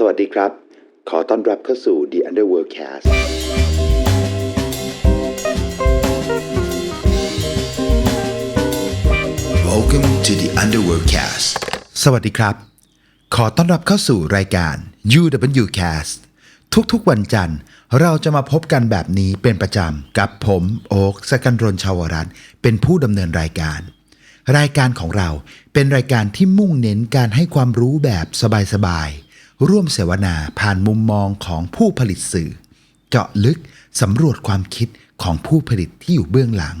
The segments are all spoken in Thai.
สวัสดีครับ ขอต้อนรับเข้าสู่ The Underworld Cast Welcome to the Underworld Cast สวัสดีครับ ขอต้อนรับเข้าสู่รายการ UW Cast ทุกๆวันจันทร์เราจะมาพบกันแบบนี้เป็นประจำกับผม โอ๊กสกันรนชาวรัตน์เป็นผู้ดำเนินรายการ รายการของเราเป็นรายการที่มุ่งเน้นการให้ความรู้แบบสบายๆ ร่วมเสวนาผ่านมุมมองของผู้ผลิตสื่อ เจาะลึกสำรวจความคิดของผู้ผลิตที่อยู่เบื้องหลัง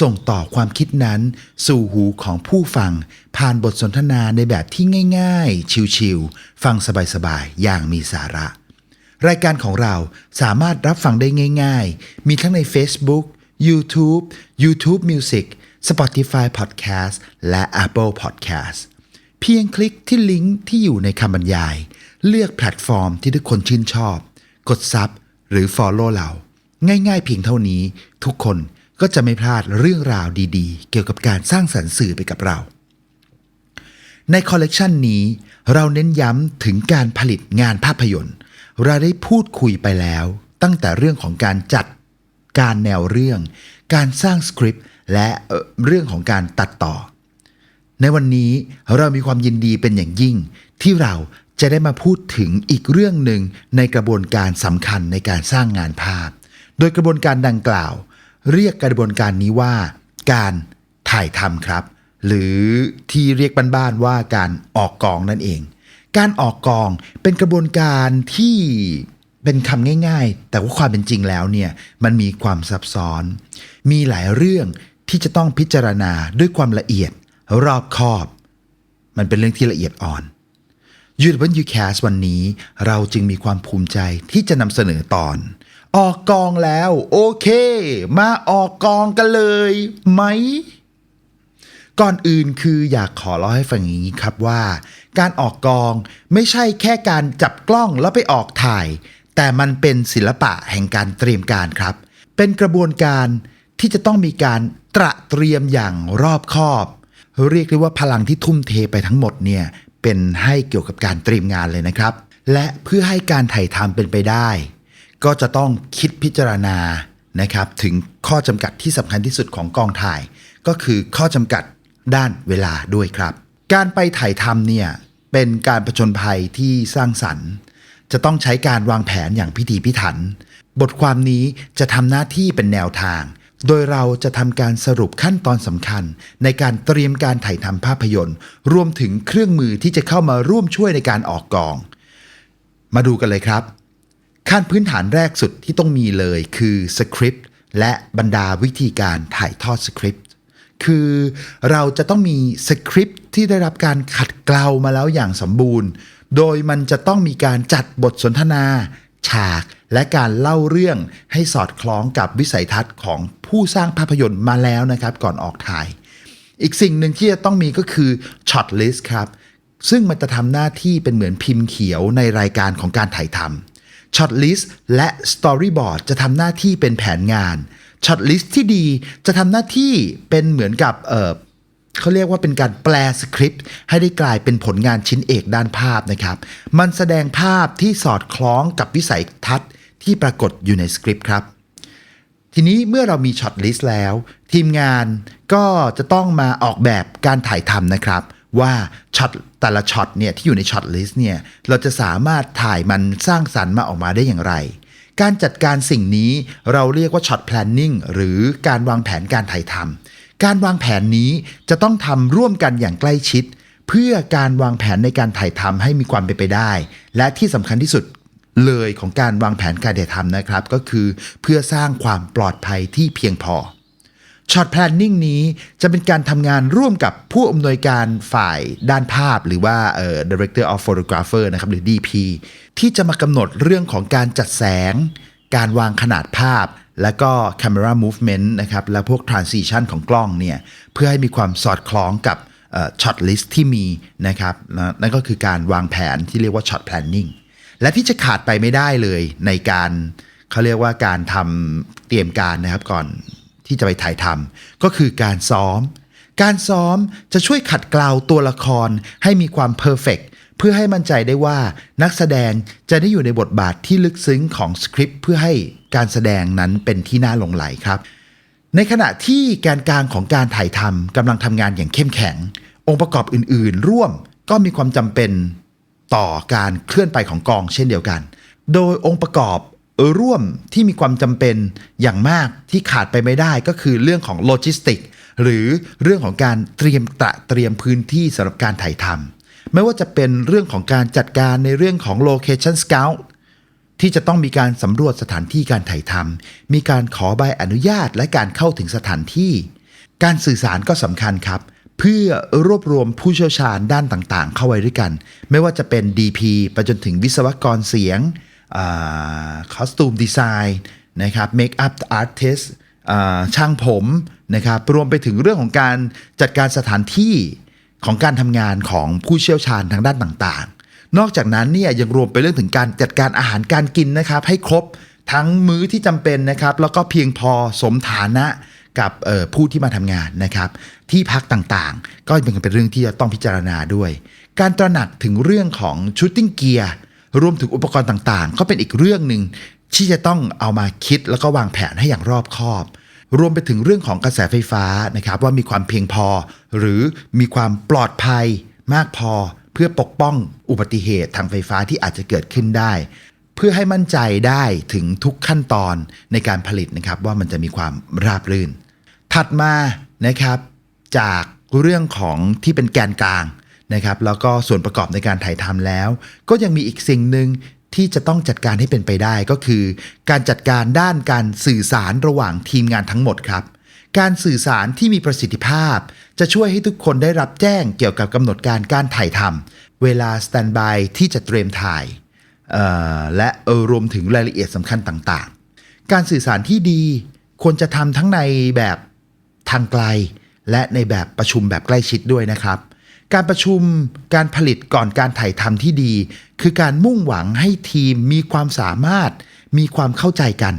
ส่งต่อความคิดนั้น สู่หูของผู้ฟัง ผ่านบทสนทนาในแบบที่ง่าย ๆ ชิวๆฟังสบายๆอย่างมีสาระ รายการของเราสามารถรับฟังได้ง่าย ๆ มีทั้งใน Facebook YouTube YouTube Music Spotify Podcast และ Apple Podcast เพียงคลิกที่ลิงก์ที่อยู่ในคำบรรยาย เลือกแพลตฟอร์มที่ทุกคนชื่นชอบ กดซับหรือ Follow เรา ง่ายๆเพียงเท่านี้ ทุกคนก็จะไม่พลาดเรื่องราวดีๆ เกี่ยวกับการสร้างสรรค์สื่อไปกับเรา ในคอลเลกชันนี้ เราเน้นย้ำถึงการผลิตงานภาพยนตร์ เราได้พูดคุยไปแล้ว ตั้งแต่เรื่องของการจัด การแนวเรื่อง การสร้างสคริปต์และเอ่อเรื่องของการตัดต่อในวันนี้เรามีความยินดีเป็นอย่างยิ่งที่เรา จะได้มาพูดถึงอีกเรื่องหนึ่งในกระบวนการสำคัญในการสร้างงานภาพ โดยกระบวนการดังกล่าว เรียกกระบวนการนี้ว่า การถ่ายทำครับ หรือที่เรียกบ้านๆว่าการออกกองนั่นเอง การออกกองเป็นกระบวนการที่เป็นคำง่ายๆ แต่ว่าความเป็นจริงแล้วเนี่ยมันมีความซับซ้อน มีหลายเรื่องที่จะต้องพิจารณาด้วยความละเอียดรอบคอบ มันเป็นเรื่องที่ละเอียดอ่อน ยูทูบยูแคสวันนี้เราจึงมีความภูมิใจที่จะนำเสนอตอน ออกกองแล้ว โอเค มาออกกองกันเลยไหม ก่อนอื่นคืออยากขอเล่าให้ฟังอย่างนี้ครับว่า การออกกองไม่ใช่แค่การจับกล้องแล้วไปออกถ่าย แต่มันเป็นศิลปะแห่งการเตรียมการครับ เป็นกระบวนการที่จะต้องมีการตระเตรียมอย่างรอบคอบ เรียกได้ว่าพลังที่ทุ่มเทไปทั้งหมดเนี่ย เป็นให้เกี่ยวกับการเตรียมงานเลยนะครับ และเพื่อให้การถ่ายทำเป็นไปได้ ก็จะต้องคิดพิจารณานะครับถึงข้อจำกัดที่สำคัญที่สุดของกองถ่าย ก็คือข้อจำกัดด้านเวลาด้วยครับ การไปถ่ายทำเนี่ยเป็นการประชนภัยที่สร้างสรรค์ จะต้องใช้การวางแผนอย่างพิถีพิถัน บทความนี้จะทำหน้าที่เป็นแนวทาง โดยเราจะทำการสรุปขั้นตอนสำคัญ ในการเตรียมการถ่ายทำภาพยนตร์ รวมถึงเครื่องมือที่จะเข้ามาร่วมช่วยในการออกกอง มาดูกันเลยครับ ขั้นพื้นฐานแรกสุดที่ต้องมีเลยคือสคริปต์และบรรดาวิธีการถ่ายทอดสคริปต์คือเราจะต้องมีสคริปต์ที่ได้รับการขัดเกลามาแล้วอย่างสมบูรณ์ โดยมันจะต้องมีการจัดบทสนทนา ฉาก และการเล่าเรื่องให้สอดคล้องกับวิสัยทัศน์ของผู้สร้างภาพยนตร์มาแล้วนะครับ ก่อนออกถ่าย อีกสิ่งหนึ่งที่จะต้องมีก็คือช็อตลิสต์ครับ ซึ่งมันจะทำหน้าที่เป็นเหมือนพิมพ์เขียวในรายการของการถ่ายทำช็อตลิสต์และสตอรี่บอร์ดจะทำหน้าที่เป็นแผนงานช็อตลิสต์ที่ดีจะทำหน้าที่เป็นเหมือนกับเออเขาเรียกว่าเป็นการแปลสคริปต์ให้ได้กลายเป็นผลงานชิ้นเอกด้านภาพนะครับ มันแสดงภาพที่สอดคล้องกับวิสัยทัศน์ ที่ปรากฏอยู่ในสคริปต์ครับ ทีนี้เมื่อเรามีช็อตลิสต์แล้ว ทีมงานก็จะต้องมาออกแบบการถ่ายทำนะครับ ว่าช็อตแต่ละช็อตเนี่ยที่อยู่ในช็อตลิสต์เนี่ยเราจะสามารถถ่ายมันสร้างสรรค์มาออกมาได้อย่างไร การจัดการสิ่งนี้เราเรียกว่าช็อต planning หรือการวางแผนการถ่ายทำการวางแผนนี้จะต้องทำร่วมกันอย่างใกล้ชิดเพื่อการวางแผนในการถ่ายทำให้มีความเป็นไปได้ และที่สำคัญที่สุด เลยของการวางแผนการถ่ายทำนะครับ ก็คือเพื่อสร้างความปลอดภัยที่เพียงพอช็อต planning นี้จะเป็นการทำงานร่วมกับผู้อำนวยการฝ่ายด้านภาพหรือว่าเอ่อ director of photographer นะครับหรือ DP ที่จะมากำหนดเรื่องของการจัดแสง การวางขนาดภาพ แล้วก็ camera movement นะครับและพวก transition ของกล้องเนี่ยเพื่อให้มีความสอดคล้องกับช็อตลิสต์ที่มีนะครับนั่นก็คือการวางแผนที่เรียกว่า shot planning และที่จะขาดไปไม่ได้เลยในการเขาเรียกว่าการทำเตรียมการนะครับก่อนที่จะไปถ่ายทำก็คือการซ้อม การซ้อมจะช่วยขัดเกลาตัวละครให้มีความเพอร์เฟกเพื่อให้มั่นใจได้ว่านักแสดงจะได้อยู่ในบทบาทที่ลึกซึ้งของสคริปต์เพื่อให้การแสดงนั้นเป็นที่น่าหลงไหลครับ ในขณะที่แกนกลางของการถ่ายทำกำลังทำงานอย่างเข้มแข็ง องค์ประกอบอื่นๆ ร่วมก็มีความจำเป็น ต่อการเคลื่อนไปของกองเช่นเดียวกัน โดยองค์ประกอบร่วมที่มีความจำเป็นอย่างมากที่ขาดไปไม่ได้ก็คือเรื่องของโลจิสติกหรือเรื่องของการเตรียมตระเตรียมพื้นที่สำหรับการถ่ายทำไม่ว่าจะเป็นเรื่องของการจัดการในเรื่องของ location scout ที่จะต้องมีการสำรวจสถานที่การถ่ายทำมีการขอใบอนุญาตและการเข้าถึงสถานที่ การสื่อสารก็สำคัญครับ เพื่อรวบรวมผู้เชี่ยวชาญด้านต่างๆ เข้าไว้ด้วยกัน ไม่ว่าจะเป็น DP ไปจนถึงวิศวกรเสียงคอสตูมดีไซน์นะครับเมคอัพอาร์ติสช่างผมนะครับรวมไปถึงเรื่องของการจัดการสถานที่ของการทำงานของผู้เชี่ยวชาญทางด้านต่างๆ นอกจากนั้นเนี่ยยังรวมไปเรื่องถึงการจัดการอาหารการกินนะครับให้ครบทั้งมื้อที่จำเป็นนะครับแล้วก็เพียงพอสมฐานะ กับผู้ที่มาทำงานนะครับ ที่พักต่างๆ ก็เป็นเรื่องที่จะต้องพิจารณาด้วย การตระหนักถึงเรื่องของชูตติ้งเกียร์รวมถึงอุปกรณ์ต่างๆ ก็เป็นอีกเรื่องหนึ่งที่จะต้องเอามาคิดแล้วก็วางแผนให้อย่างรอบคอบ รวมไปถึงเรื่องของกระแสไฟฟ้านะครับ ว่ามีความเพียงพอ หรือมีความปลอดภัยมากพอเพื่อปกป้องอุบัติเหตุทางไฟฟ้าที่อาจจะเกิดขึ้นได้ เพื่อให้มั่นใจได้ถึงทุกขั้นตอนในการผลิตนะครับว่ามันจะมีความราบรื่น ถัดมานะครับจากเรื่องของที่เป็นแกนกลางนะครับแล้วก็ส่วนประกอบในการถ่ายทำแล้ว ก็ยังมีอีกสิ่งหนึ่งที่จะต้องจัดการให้เป็นไปได้ก็คือ การจัดการด้านการสื่อสารระหว่างทีมงานทั้งหมดครับ การสื่อสารที่มีประสิทธิภาพ จะช่วยให้ทุกคนได้รับแจ้งเกี่ยวกับกำหนดการการถ่ายทำเวลาสแตนบายที่จะเตรียมถ่ายและรวมถึงรายละเอียดสำคัญต่างๆ การสื่อสารที่ดีควรจะทำทั้งในแบบ ทางไกล และในแบบประชุมแบบใกล้ชิดด้วยนะครับ การประชุมการผลิตก่อนการถ่ายทำที่ดี คือการมุ่งหวังให้ทีมมีความสามารถ มีความเข้าใจกัน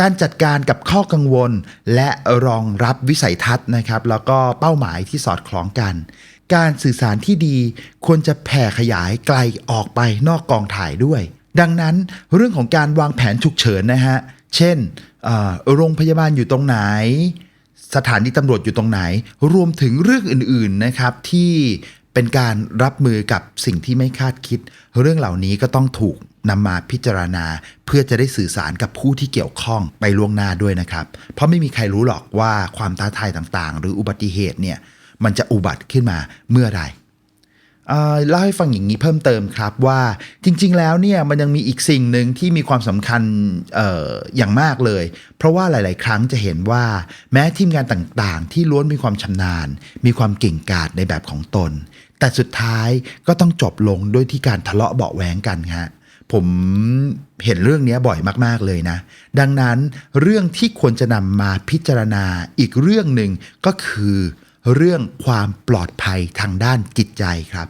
การจัดการกับข้อกังวล และรองรับวิสัยทัศน์นะครับ แล้วก็เป้าหมายที่สอดคล้องกัน การสื่อสารที่ดีควรจะแผ่ขยายไกลออกไปนอกกองถ่ายด้วย ดังนั้นเรื่องของการวางแผนฉุกเฉินนะฮะเช่นโรงพยาบาลอยู่ตรงไหน สถานีตำรวจอยู่ตรงไหน รวมถึงเรื่องอื่นๆนะครับที่เป็นการรับมือกับสิ่งที่ไม่คาดคิด เรื่องเหล่านี้ก็ต้องถูกนำมาพิจารณา เพื่อจะได้สื่อสารกับผู้ที่เกี่ยวข้องไปล่วงหน้าด้วยนะครับ เพราะไม่มีใครรู้หรอกว่าความท้าทายต่างๆ หรืออุบัติเหตุเนี่ยมันจะอุบัติขึ้นมาเมื่อไร เล่าให้ฟังอย่างนี้เพิ่มเติมครับว่าจริง ๆ แล้วเนี่ยมันยังมีอีกสิ่งหนึ่งที่มีความสำคัญออย่างมากเลย เพราะว่าหลาย ๆ ครั้งจะเห็นว่า แม้ทีมงานต่างๆ ที่ล้วนมีความชำนาญ มีความเก่งกาจในแบบของตน แต่สุดท้ายก็ต้องจบลงด้วยที่การทะเลาะเบาแหวงกันฮะผมเห็นเรื่องนี้บ่อยมาก ๆ เลยนะ ดังนั้นเรื่องที่ควรจะนำมาพิจารณาอีกเรื่องหนึ่งก็คือ เรื่องความปลอดภัยทางด้านจิตใจครับ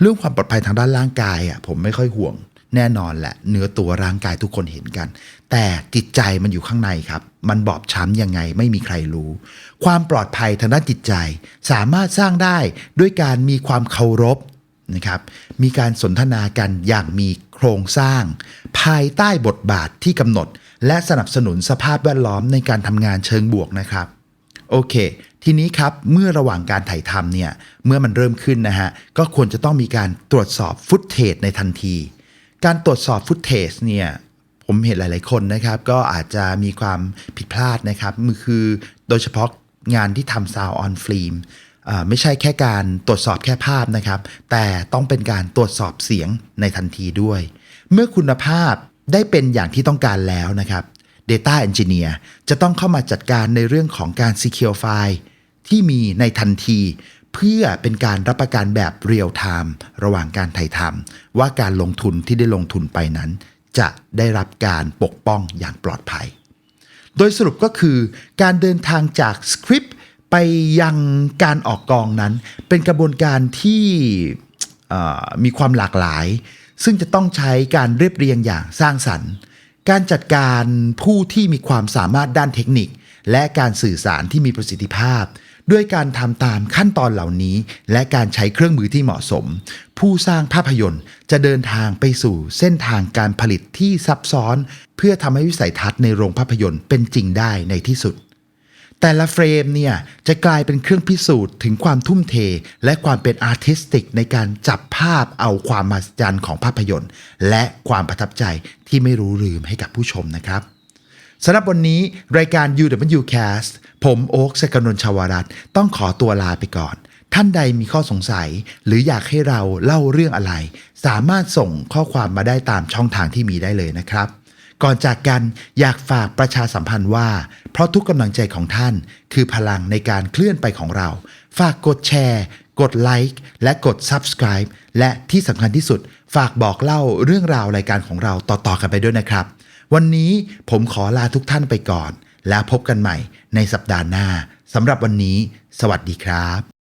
เรื่องความปลอดภัยทางด้านร่างกายอะผมไม่ค่อยห่วงแน่นอนแหละเนื้อตัวร่างกายทุกคนเห็นกัน แต่จิตใจมันอยู่ข้างในครับ มันบอบช้ำยังไงไม่มีใครรู้ ความปลอดภัยทางด้านจิตใจ สามารถสร้างได้ด้วยการมีความเคารพนะครับ มีการสนทนากันอย่างมีโครงสร้าง ภายใต้บทบาทที่กำหนด และสนับสนุนสภาพแวดล้อมในการทำงานเชิงบวกนะครับ โอเค ทีนี้ครับเมื่อระหว่างการถ่ายทำเนี่ยเมื่อมันเริ่มขึ้นนะฮะก็ควรจะต้องมีการตรวจสอบฟุตเทจในทันที การตรวจสอบฟุตเทจเนี่ยผมเห็นหลาย ๆ คนนะครับ ก็อาจจะมีความผิดพลาดนะครับมือคือโดยเฉพาะงานที่ทำซาวออนฟิล์มไม่ใช่แค่การตรวจสอบแค่ภาพนะครับ แต่ต้องเป็นการตรวจสอบเสียงในทันทีด้วย เมื่อคุณภาพได้เป็นอย่างที่ต้องการแล้วนะครับ Data Engineer จะต้องเข้ามาจัดการในเรื่องของการ Secure File ที่มีในทันที เพื่อเป็นการรับประกันแบบเรียลไทม์ระหว่างการถ่ายทำว่าการลงทุนที่ได้ลงทุนไปนั้น จะได้รับการปกป้องอย่างปลอดภัย โดยสรุปก็คือ การเดินทางจากสคริปต์ไปยังการออกกองนั้น เป็นกระบวนการที่มีความหลากหลาย ซึ่งจะต้องใช้การเรียบเรียงอย่างสร้างสรรค์ การจัดการผู้ที่มีความสามารถด้านเทคนิค และการสื่อสารที่มีประสิทธิภาพ ด้วยการทำตามขั้นตอนเหล่านี้ และการใช้เครื่องมือที่เหมาะสม ผู้สร้างภาพยนตร์จะเดินทางไปสู่เส้นทางการผลิตที่ซับซ้อน เพื่อทำให้วิสัยทัศน์ในโรงภาพยนตร์เป็นจริงได้ในที่สุด แต่ละเฟรมเนี่ยจะกลายเป็นเครื่องพิสูจน์ถึงความทุ่มเท และความเป็นอาร์ติสติกในการจับภาพเอาความมหัศจรรย์ของภาพยนตร์ และความประทับใจที่ไม่รู้ลืมให้กับผู้ชมนะครับ สำหรับวันนี้รายการ UWCast ผมโอ๊คสกนนท์ชาวรัตต้องขอตัวลาไปก่อน ท่านใดมีข้อสงสัย หรืออยากให้เราเล่าเรื่องอะไร สามารถส่งข้อความมาได้ตามช่องทางที่มีได้เลยนะครับ ก่อนจากกันอยากฝากประชาสัมพันธ์ว่า เพราะทุกกำลังใจของท่าน คือพลังในการเคลื่อนไปของเรา ฝากกดแชร์ กดไลค์และกด Subscribe และที่สำคัญที่สุด ฝากบอกเล่าเรื่องราวรายการของเราต่อๆกันไปด้วยนะครับ วันนี้ผมขอลาทุกท่านไปก่อน แล้วพบกันใหม่ในสัปดาห์หน้าสำหรับวันนี้ สวัสดีครับ